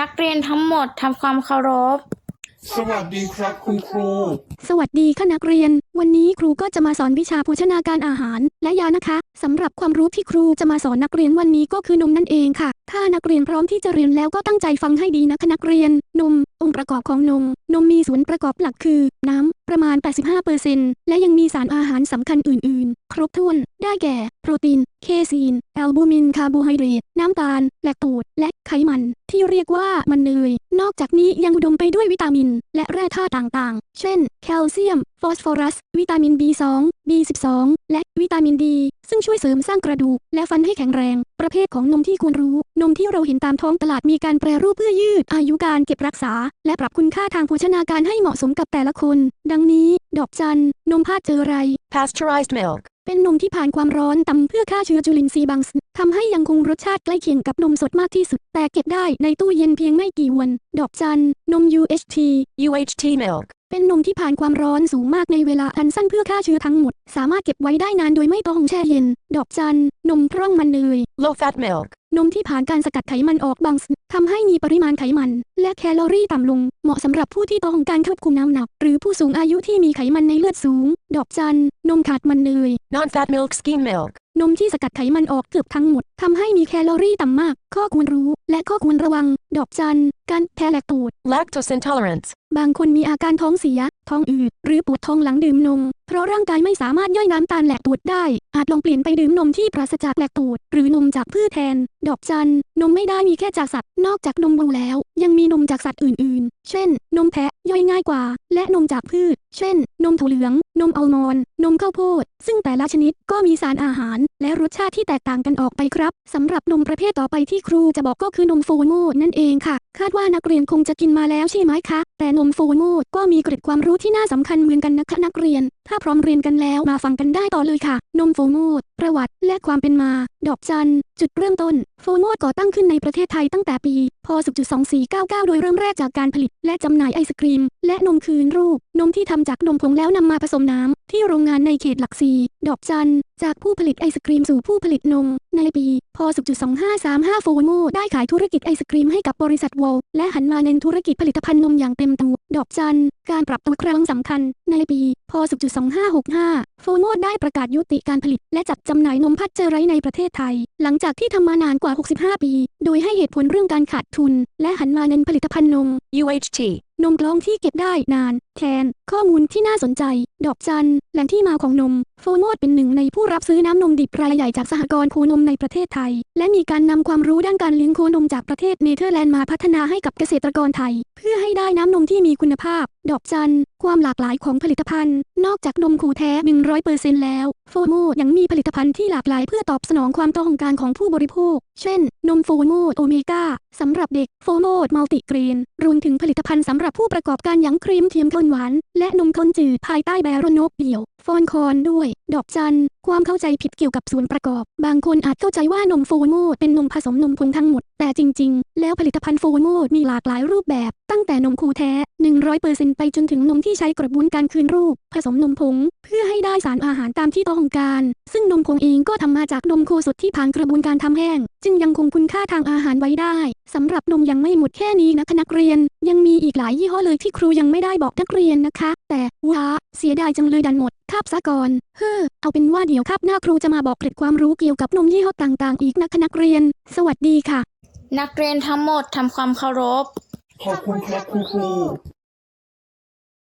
นักเรียนทั้งหมดทำความเคารพ สวัสดีครับคุณครู สวัสดีค่ะนักเรียน วันนี้ครูก็จะมาสอนวิชาโภชนาการอาหาร และยานะคะสำหรับความรู้ที่ครูจะมาสอนนักเรียนวันนี้ก็คือนมนั่นเองค่ะ ถ้านักเรียนพร้อมที่จะเรียนแล้วก็ตั้งใจฟังให้ดีนะคะนักเรียน นม องค์ประกอบของนม นมมีส่วนประกอบหลักคือ น้ำ ประมาณ 85%และยังมีสารอาหารสำคัญอื่น ๆ ครบถ้วน ได้แก่ โปรตีน เคซีน แอลบูมิน คาร์โบไฮเดรต น้ำตาล แลคโตสและไขมัน ที่เรียกว่ามันเนย นอกจากนี้ยังอุดมไปด้วยวิตามิน และแร่ธาตุต่างๆ เช่น แคลเซียม ฟอสฟอรัส วิตามิน B2 B12 และ วิตามินดี ซึ่งช่วยเสริมสร้างกระดูก และฟันให้แข็งแรง ประเภทของนมที่ควรรู้ นมที่เราเห็นตามท้องตลาดมีการแปรรูปเพื่อยืด อายุการเก็บรักษา และปรับคุณค่าทางโภชนาการให้เหมาะสมกับแต่ละคน ดังนี้ ดอกจัน นมพาดเจอไร Pasteurized milk. เป็นนมที่ผ่านความร้อนต่ำเพื่อฆ่าเชื้อจุลินทรีย์บางชนิดทำให้ยังคงรสชาติใกล้เคียงกับนมสดมากที่สุด แต่เก็บได้ในตู้เย็นเพียงไม่กี่วัน ดอกจัน นม UHT UHT milk. เป็นนมที่ผ่านความร้อนสูงมากในเวลาอันสั้นเพื่อฆ่าเชื้อทั้งหมด สามารถเก็บไว้ได้นานโดยไม่ต้องแช่เย็น ดอกจัน นมพร่องมันเนย Low fat milk. นมที่ผ่านการสกัดไขมันออกบางส่วนทำให้มีปริมาณไขมัน และแคลอรี่ต่ำลง เหมาะสำหรับผู้ที่ต้องการควบคุมน้ำหนัก หรือผู้สูงอายุที่มีไขมันในเลือดสูง ดอกจัน นมขาดมันเนย Non fat milk skim milk. นมที่สกัดไขมันออกเกือบทั้งหมดทำให้มีแคลอรี่ต่ำมาก ข้อควรรู้ และข้อควรระวัง ดอกจัน การแพ้แลคโตส Lactose intolerance. บางคนมีอาการท้องเสีย ท้องอืด หรือปวดท้องหลังดื่มนม เพราะร่างกายไม่สามารถย่อยน้ำตาลแลคโตสได้ อาจลองเปลี่ยนไปดื่มนมที่ปราศจากแลคโตสหรือนมจากพืชแทน ดอกจัน นมไม่ได้มีแค่จากสัตว์ นอกจากนมวัวแล้ว ยังมีนมจากสัตว์อื่นๆ เช่น นมแพะย่อยง่ายกว่า และนมจากพืช เช่น นมถั่วเหลือง นมอัลมอนด์ นมข้าวโพด ซึ่งแต่ละชนิดก็มีสารอาหาร และรสชาติที่แตกต่างกันออกไปครับ สำหรับนมประเภทต่อไปที่ครูจะบอกก็คือนมโฟโมนั่นเองค่ะ คาดว่านักเรียนคงจะกินมาแล้วใช่ไหมคะ แต่นมโฟโมดก็มีเกร็ดความรู้ที่น่าสำคัญเหมือนกันนะคะนักเรียน ถ้าพร้อมเรียนกันแล้วมาฟังกันได้ต่อเลยค่ะ นมโฟโมดประวัติและความเป็นมา ดอกจันจุดเริ่มต้น ฟโมก่อตั้งขึ้นในประเทศไทยตั้งแต่ปี พศ 2499 โดยเริ่มแรกจากการผลิต และจำหน่ายไอศกรีม และนมคืนรูป นมที่ทำจากนมผงแล้วนำมาผสมน้ำ ที่โรงงานในเขตหลักสี่ดอกจัน จากผู้ผลิตไอศกรีมสู่ผู้ผลิตนม ในปี พศ 2535 โฟโมได้ขายธุรกิจไอศกรีมให้กับบริษัทวอลและหันมาเน้นธุรกิจผลิตภัณฑ์นมอย่างเต็มตัว ดอกจัน การปรับตัวครั้งสำคัญ ในปีพศ2565 โฟโมดได้ประกาศยุติการผลิต และจัดจำหน่ายนมพัชเจอไรในประเทศไทย หลังจากที่ทำมานานกว่า 65 ปี โดยให้เหตุผลเรื่องการขาดทุน และหันมาเน้นผลิตภัณฑ์นม UHT. นมกลองที่เก็บได้นาน แทน ข้อมูลที่น่าสนใจ ดอกจัน แหล่งที่มาของนมฟโมดเป็นหนึ่งในผู้รับซื้อน้ำนมดิบรายใหญ่จากสหกรณ์โคนมในประเทศไทย และมีการนำความรู้ด้านการเลี้ยงโคนมจากประเทศเนเธอร์แลนด์มาพัฒนาให้กับเกษตรกรไทย เพื่อให้ได้น้ำนมที่มีคุณภาพ ดอกจัน ความหลากหลายของผลิตภัณฑ์ นอกจากนมคูแท้ 100%แล้วโฟโมดยังมีผลิตภัณฑ์ที่หลากหลายเพื่อตอบสนองความต้องการของผู้บริโภค เช่น นมโฟโมดโอเมก้าสำหรับเด็กโฟโมดมัลติกรีนรวมถึงผลิตภัณฑ์สำหรับผู้ประกอบการอย่างครีมเทียมข้นหวาน และนมข้นจืดภายใต้แบรนกเดี่ยว ฟอนคอนด้วยดอกจัน ความเข้าใจผิดเกี่ยวกับส่วนประกอบ บางคนอาจเข้าใจว่านมโฟโมดเป็นนมผสมนมผงทั้งหมด แต่จริง ๆ แล้วผลิตภัณฑ์โฟโมดมีหลากหลายรูปแบบ ตั้งแต่นมคูแท้ 100%ไปจนถึงนมที่ใช้กระบวนการคืนรูป ผสมนมผง เพื่อให้ได้สารอาหารตามที่ต้องการ ซึ่งนมผงเองก็ทำมาจากนมโคสดที่ผ่านกระบวนการทำแห้ง จึงยังคงคุณค่าทางอาหารไว้ได้สำหรับนมยังไม่หมดแค่นี้นะคะนักเรียน ยังมีอีกหลายยี่ห้อเลยที่ครูยังไม่ได้บอกนักเรียนนะคะ แต่ว้าเสียดายจังเลยดันหมดาบซะก่อนเฮ้อเอาเป็นว่าเดี๋ยวคาบหน้าครูจะมาบอกเกร็ดความรู้เกี่ยวกับนมยี่ห้อต่างๆ อีกนะคะนักเรียน สวัสดีค่ะ นักเรียนทั้งหมดทำความเคารพ ขอบคุณครับคุณครู